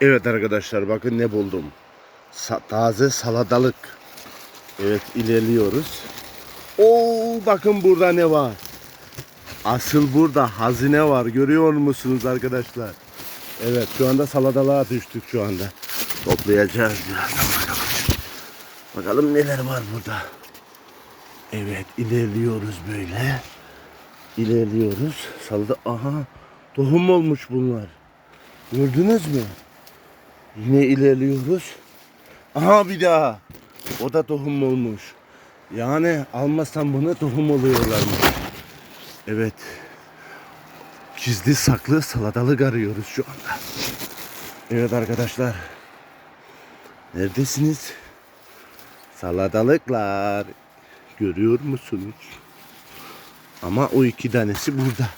Evet arkadaşlar bakın ne buldum. Sa- taze salatalık. Evet ilerliyoruz. Oo bakın burada ne var. Asıl burada hazine var. Görüyor musunuz arkadaşlar? Evet şu anda salatalığa düştük şu anda. Toplayacağız birazdan bakalım. Bakalım neler var burada. Evet ilerliyoruz böyle. İlerliyoruz. Salata aha tohum olmuş bunlar. Gördünüz mü? Yine ilerliyoruz. Aha bir daha. O da tohum olmuş. Yani almasam bunu tohum oluyorlarmış. Evet. Gizli saklı salatalık arıyoruz şu anda. Evet arkadaşlar. Neredesiniz? Salatalıklar. Görüyor musunuz? Ama o iki tanesi burada.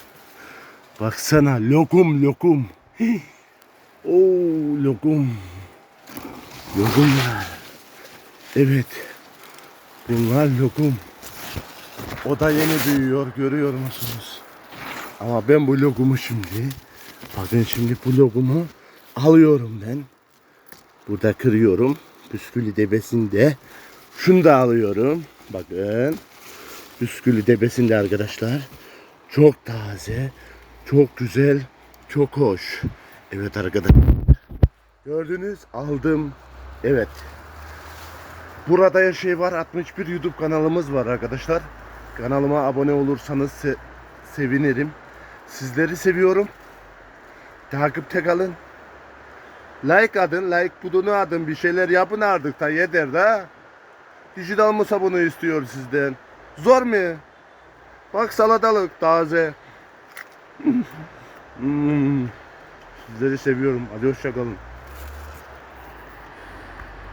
Baksana lokum lokum. Oo lokum. Lokumlar. Evet. Bunlar lokum. O da yeni büyüyor görüyor musunuz? Ama ben bu lokumu şimdi bakın şimdi bu lokumu alıyorum ben. Burada kırıyorum. Püskülü debesinde. Şunu da alıyorum. Bakın. Püskülü debesinde arkadaşlar. Çok taze. Çok güzel. Çok hoş. Evet arkadaşlar. Gördünüz aldım. Evet. Burada her şey var. 61 YouTube kanalımız var arkadaşlar. Kanalıma abone olursanız se- sevinirim. Sizleri seviyorum. Takipte kalın. Like adın, like budunu adın. Bir şeyler yapın artık da yeter da. Dijital mı sabunu istiyor sizden? Zor mu? Bak salatalık taze. Hmm. Sizleri seviyorum. Hadi hoşçakalın.